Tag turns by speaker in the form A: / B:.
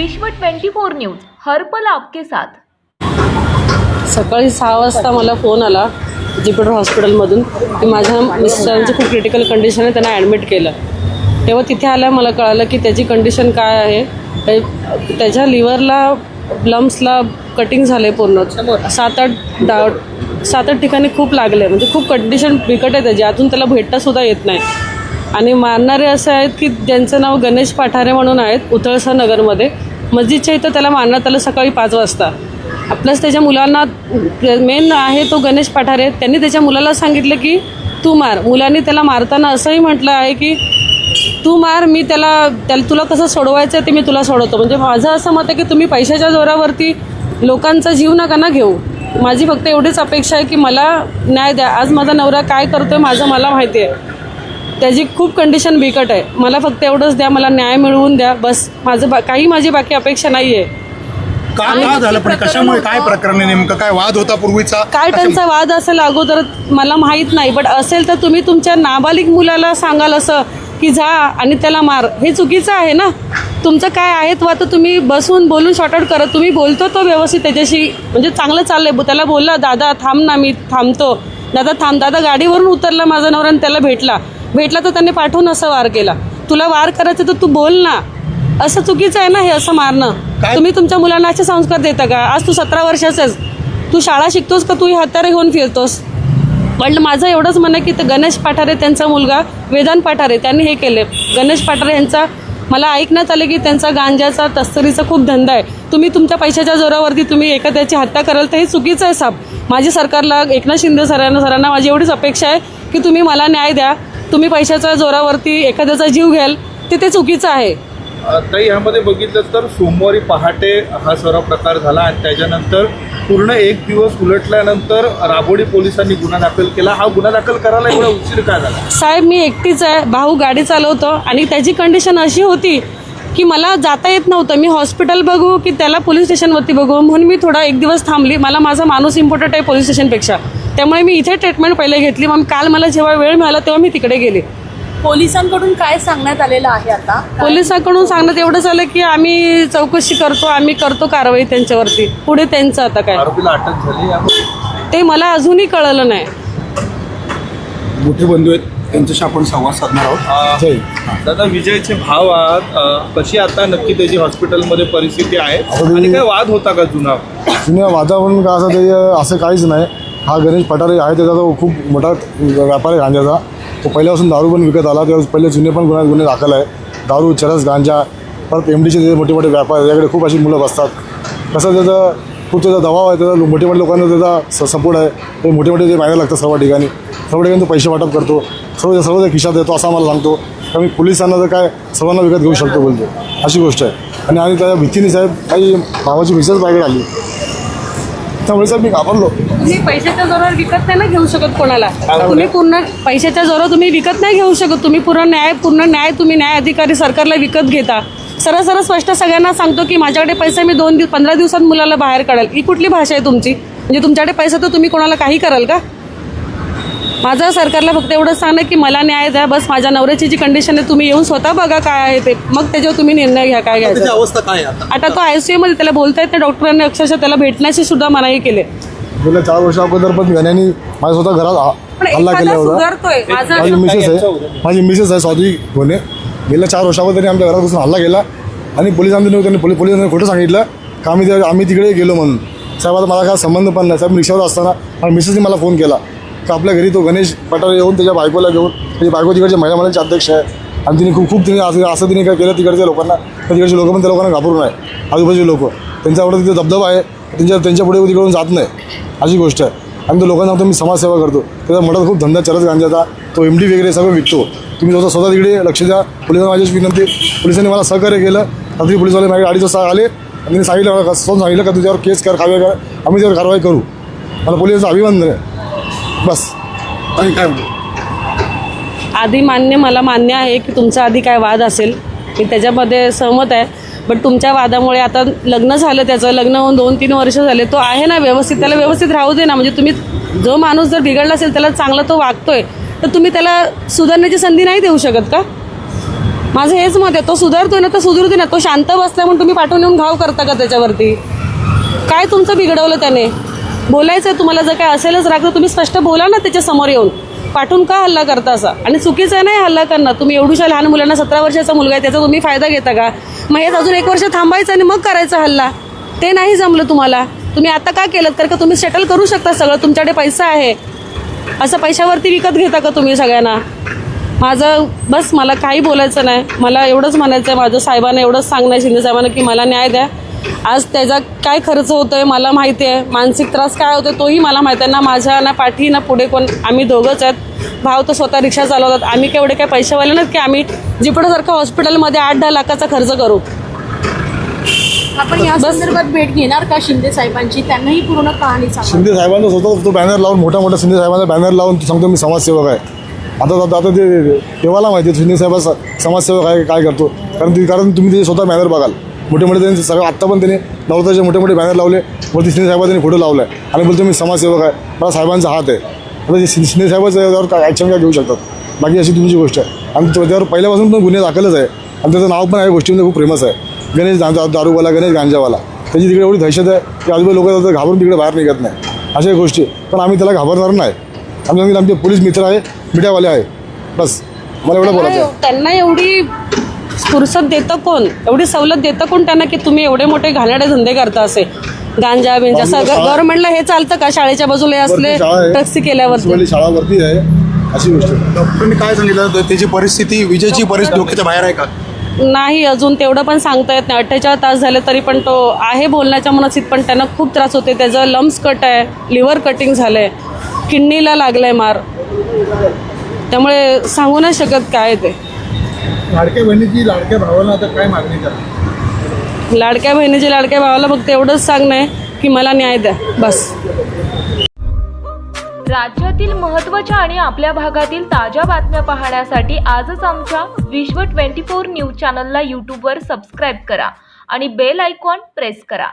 A: विश्व 24 न्यूज हर्पल आपके साथ.
B: सकाळी सहा वाजता मला फोन आला जिपेटर हॉस्पिटलमधून की माझ्या मिस्टरांची खूप क्रिटिकल कंडिशन आहे त्यांना ॲडमिट केलं. तेव्हा तिथे आल्या मला कळालं की त्याची कंडिशन काय आहे. त्याच्या लिव्हरला लम्सला कटिंग झाले पूर्ण. सात आठ डा सात आठ ठिकाणी खूप लागले म्हणजे खूप कंडिशन बिकट आहे त्याची. अजून त्याला भेटतासुद्धा येत नाही. आणि मारणारे असे आहेत की ज्यांचं नाव गणेश पाठारे म्हणून आहेत उथळसा नगरमध्ये मस्जिदच्या इथं त्याला मारण्यात आलं सकाळी पाच वाजता. प्लस त्याच्या मुलांना मेन आहे तो गणेश पठारे. त्यांनी त्याच्या मुलाला सांगितलं की तू मार. मुलांनी त्याला मारताना असंही म्हटलं आहे की तू मार मी त्याला त्याला तुला कसं सोडवायचं आहे ते मी तुला सोडवतो. म्हणजे माझं असं मत आहे की तुम्ही पैशाच्या जोरावरती लोकांचा जीव नका ना घेऊ. माझी फक्त एवढीच अपेक्षा आहे की मला न्याय द्या. आज माझा नवरा काय करतोय माझं मला माहिती आहे. त्याची खूप कंडिशन बिकट आहे. मला फक्त एवढंच द्या मला न्याय मिळवून द्या बस. माझं बा काही माझी बाकी अपेक्षा नाही आहे
C: का का झालं? पण कशामुळे काय प्रकरण आहे नेमकं? काय वाद होता पूर्वीचा?
B: काय त्यांचा वाद असेल अगोदर मला माहीत नाही बट असेल तर तुम्ही तुमच्या नाबालिक मुलाला सांगाल असं की जा आणि त्याला मार. हे चुकीचं आहे ना? तुमचं काय आहे तो आता तुम्ही बसून बोलून शॉर्ट आउट करत तुम्ही बोलतो तो व्यवस्थित त्याच्याशी. म्हणजे चांगलं चाललंय. त्याला बोलला दादा थांब ना मी थांबतो. दादा थांब. दादा गाडीवरून उतरला माझा नवरा आणि त्याला भेटला. भेटला तर त्याने पाठवून असं वार केला. तुला वार करायचं तर तू बोल ना. असं चुकीचं आहे ना हे असं मारणं? तुम्ही तुमच्या मुलांना असे संस्कार देता का? आज तू सतरा वर्षाचाच. तू शाळा शिकतोस का? तू ही हत्यारे घेऊन फिरतोस? पण माझं एवढंच म्हणणं की ते गणेश पाठारे त्यांचा मुलगा वेदांत पाठारे त्यांनी हे केले. गणेश पाठारे यांचा मला ऐकण्यात आले की त्यांचा गांजाचा तस्करीचा खूप धंदा आहे. तुम्ही तुमच्या पैशाच्या जोरावरती तुम्ही एखाद्याची हत्या कराल तर हे चुकीचं आहे साहेब माझी सरकारला एकनाथ शिंदे सरांना सरांना माझी एवढीच अपेक्षा आहे की तुम्ही मला न्याय द्या. तुम्ही पैशाच्या जोरावरती एखाद्याचा जीव घ्याल ते ते चुकीचं आहे.
D: ताई ह्यामध्ये बघितलं तर सोमवारी पहाटे हा सर्व प्रकार झाला आणि त्याच्यानंतर पूर्ण एक दिवस उलटल्यानंतर राबोडी पोलिसांनी गुन्हा दाखल केला. हा गुन्हा दाखल करायला एवढा उशीर का झाला?
B: साहेब मी एकटीच आहे. भाऊ गाडी चालवतो आणि त्याची कंडिशन अशी होती की मला जाता येत नव्हतं. मी हॉस्पिटल बघू की त्याला पोलीस स्टेशनवरती बघू. म्हणून मी थोडा एक दिवस थांबली. मला माझा माणूस इम्पॉर्टंट आहे पोलीस स्टेशनपेक्षा. त्यामुळे मी इथे ट्रीटमेंट पहिले घेतली. मग काल मला जेव्हा वेळ मिळाला तेव्हा मी तिकडे गेले.
E: पोलिसांकडून काय सांगण्यात आलेलं आहे आता?
B: पोलिसांकडून सांगण्यात एवढं झालं की आम्ही चौकशी करतो आम्ही करतो कारवाई त्यांच्यावरती. पुढे त्यांचं आता काय?
D: आरोपीला अटक झाली
B: ते मला अजूनही कळलं नाही.
C: मोठे बंधू आहेत. त्यांच्याशी आपण संवाद साधणार आहोत. जय.
D: दादा विजयचे भाव आहात. अं, कशी आता नक्की त्याची हॉस्पिटलमध्ये परिस्थिती आहे? आणि काय वाद होता का जुना?
F: जुन्या वातावरण का असं ते असं काहीच नाही. हा गणेश पठारे आहे त्याचा तो खूप मोठा व्यापारी गांजाचा तो पहिल्यापासून दारू पण विकत आला त्यावेळेस पहिले जुने पण गुन्हा गुन्हे दाखल आहे. दारू चरस गांजा परत एम डीचे जे मोठे मोठे व्यापार याकडे खूप अशी मुलं बसतात. कसं त्याचा खूप त्याचा दबाव आहे त्याचा मोठे मोठे लोकांना त्याचा स सपोर्ट आहे. ते मोठे मोठे जे मागायला लागतात सर्व ठिकाणी सर्व ठिकाणी तो पैसे वाटप करतो. सर्व सर्व त्या खिशात येतो असा मला सांगतो. कारण मी पोलिसांना तर काय सर्वांना विकत घेऊ शकतो बोलतो. अशी गोष्ट आहे. आणि आणि त्याच्या भीतीने साहेब काही भावाची मिसेस बाहेर आली त्यामुळे सर मी घाबरलो.
B: तुम्ही पैशाच्या जोरावर विकत नाही ना घेऊ शकत कोणाला? तुम्ही पूर्ण पैशाच्या जोरावर तुम्ही विकत नाही घेऊ शकत. तुम्ही पूर्ण न्याय पूर्ण न्याय तुम्ही न्याय अधिकारी सरकारला विकत घेता. सरळ सरळ स्पष्ट सगळ्यांना सांगतो की माझ्याकडे पैसे मी दोन दिवस पंधरा दिवसात मुलाला बाहेर काढेल. ही कुठली भाषा आहे तुमची? म्हणजे तुमच्याकडे पैसा तर तुम्ही कोणाला काही कराल का? माझं सरकारला फक्त एवढंच सांगणं की मला न्याय द्या बस माझ्या नवऱ्याची जी कंडिशन आहे तुम्ही येऊन स्वतः बघा काय आहे ते. मग त्याच्यावर तुम्ही निर्णय घ्या काय घ्यायचं.
C: अवस्था काय आहे आता?
B: आता तो आयसीयू मध्ये त्याला बोलता येत डॉक्टरांनी अक्षरशः त्याला भेटण्याची सुद्धा मनाई केली.
F: गेल्या चार वर्षा अगोदर पण गण्याने माझ्या स्वतः घरात हा- हल्ला केला होता.
B: माझं
F: मिसेस आहे. माझी मिसेस आहे स्वाती गोने गेल्या चार वर्षावर त्यांनी आमच्या घरात बसून हल्ला केला. आणि पोलिसांनी त्यांनी पोलीस पोलिसांनी खोटं सांगितलं का आम्ही आम्ही तिकडे गेलो म्हणून. साहेब आता मला काय संबंध पण नाही. साहेब मी रिक्षावर असताना आणि मिसेसने मला फोन केला. का आपल्या घरी तो गणेश पटारे येऊन त्याच्या बायकोला घेऊन त्याची बायको तिकडच्या महिला मंडळाचे अध्यक्ष आहे. आणि तिने खूप खूप तिने असं असं तिने काय केलं तिकडच्या लोकांना तर तिकडचे लोक पण त्या लोकांना घाबरून आहे आजूबाजूचे लोक. त्यांचा एवढा तिथे दबदबा आहे त्यांच्या त्यांच्या पुढे तिकडून जात नाही. अशी गोष्ट आहे. आणि तो लोकांना सांगतो मी समाजसेवा करतो. त्याचा मोठा खूप धंदा चरस गांजाचा तो एम डी वगैरे सगळं विकतो. तुम्ही स्वतः स्वतः तिकडे लक्ष द्या. पोलिसांना माझी विनंती पोलिसांनी मला सहकार्य केलं. रात्री पोलिसवाले माझ्या अडीच वाजता आले. आणि सांगितलं मला सांगितलं का तुझ्यावर केस कर खावे कर आम्ही त्यावर कारवाई करू. मला पोलिसांचं अभिनंदन आहे. बस.
C: आणि काय म्हणतो
B: आधी मान्य मला मान्य आहे की तुमचा आधी काय वाद असेल मी त्याच्यामध्ये सहमत आहे. बट तुमच्या वादामुळे आता लग्न झालं त्याचं लग्न होऊन दोन तीन वर्ष झाले तो आहे ना व्यवस्थित? त्याला व्यवस्थित राहू दे ना. म्हणजे तुम्ही जो माणूस जर बिघडला असेल त्याला चांगला तो वागतोय तर तुम्ही त्याला सुधारण्याची संधी नाही देऊ शकत का? माझं हेच मत आहे तो सुधारतोय ना तर सुधरू दे ना. तो शांत बसला म्हणून तुम्ही पाठवून येऊन घाव करता का त्याच्यावरती? काय तुमचं बिघडवलं त्याने? बोलायचं आहे तुम्हाला जर काय असेलच राग तर तुम्ही स्पष्ट बोला ना त्याच्यासमोर येऊन. पाठवून का हल्ला करता असा? आणि चुकीचं आहे नाही हल्ला करणं. तुम्ही एवढूशा लहान मुलांना सतरा वर्षाचा मुलगा आहे त्याचा तुम्ही फायदा घेता का? मग हेच अजून एक वर्ष थांबायचं आणि मग करायचा हल्ला. ते नाही जमलं तुम्हाला. तुम्ही आता का केलं? तर का तुम्ही सेटल करू शकता सगळं? तुमच्याकडे पैसा आहे. असं पैशावरती विकत घेता का तुम्ही सगळ्यांना? माझं बस मला काही बोलायचं नाही. मला एवढंच म्हणायचं आहे माझं साहेबांना एवढंच सांगणं आहे शिंदे साहेबांना की मला न्याय द्या. आज त्याचा काय खर्च होतोय मला माहिती आहे. मानसिक त्रास काय होतोय तोही मला माहिती आहे. ना माझ्या ना पाठी ना पुढे कोण. आम्ही दोघंच आहेत. भाव तर स्वतः रिक्षा चालवतात. आम्ही केवढे काय पैसेवाले नाहीत की आम्ही जिपडासारखं हॉस्पिटलमध्ये आठ दहा लाखाचा खर्च करू.
E: आपण या. संदर्भात भेट घेणार का शिंदे साहेबांची? त्यांनाही पूर्ण कहाणी सांगा.
F: शिंदे साहेबांचा स्वतः तो बॅनर लावून मोठा मोठा शिंदे साहेबांचा बॅनर लावून सांगतो मी समाजसेवक आहे. आता आता ते देवाला माहिती आहे शिंदे साहेब समाजसेवक आहे काय करतो. कारण ते कारण तुम्ही ते स्वतः बॅनर बघाल. मोठे मोठे त्यांनी सगळं आत्ता पण त्यांनी नवताचे मोठे मोठे बॅनर लावले. वरती शिंदे साहेबांनी फोटो लावला आहे आणि बोलतो मी समाजसेवक आहे. मला साहेबांचा हात आहे. आता शिंदे शिंदे याच्यावर काय ॲक्शन काय घेऊ शकतात? बाकी अशी तुमची गोष्ट आहे. आणि त्याच्यावर पहिल्यापासून पण गुन्हे दाखलच आहे. आणि त्याचं नाव पण आहे गोष्टीमध्ये खूप फेमस आहे. गणेश दारूवाला गणेश गांजावाला. त्याची तिकडे एवढी दहशत आहे की आजूबाजू लोक घाबरून तिकडे बाहेर निघत नाही. अशा गोष्टी. पण आम्ही त्याला घाबरणार नाही. आम्ही आमचे पोलीस मित्र आहे मीडियावाले आहे. बस. मला एवढं बोलायचं
B: त्यांना एवढी फुरसत देतं कोण? एवढी सवलत देतं कोण त्यांना की तुम्ही एवढे मोठे घाणेरडे धंदे करता असे? गांजा बिंजा सगळं गव्हर्नमेंटला हे चालतं का? शाळेच्या बाजूला हे असले
F: आहे.
B: टॅक्सी केल्यावरती.
F: मुन्सिपालिटी शाळा वरती आहे. अशी गोष्ट आहे.
C: डॉक्टरांनी काय सांगितलं? होतं त्याची परिस्थिती विजेची परिस्थिती डोक्याच्या बाहेर आहे का?
B: नाही अजून तेवढं पण सांगता येत नाही. अठ्ठेचाळीस तास झाले तरी पण तो आहे बोलण्याच्या मनस्थित पण त्यांना खूप त्रास होते त्याचं लम्स कट आहे लिव्हर कटिंग झालंय किडनीला लागलंय मार. त्यामुळे सांगू नाही शकत काय ते.
C: लाडक्या बहिणीची लाडक्या भावाला आता काय मागणी करा?
B: लाडक्या बहिणीच्या लाडक्या भावाला फक्त एवढंच सांगणं आहे की मला न्याय द्या. बस.
A: राज्यातील महत्त्वाच्या आणि आपल्या भागातील ताज्या बातम्या पाहण्यासाठी आजच आमच्या विश्व ट्वेंटी फोर न्यूज चॅनलला यूट्यूबवर सबस्क्राईब करा आणि बेल आयकॉन प्रेस करा.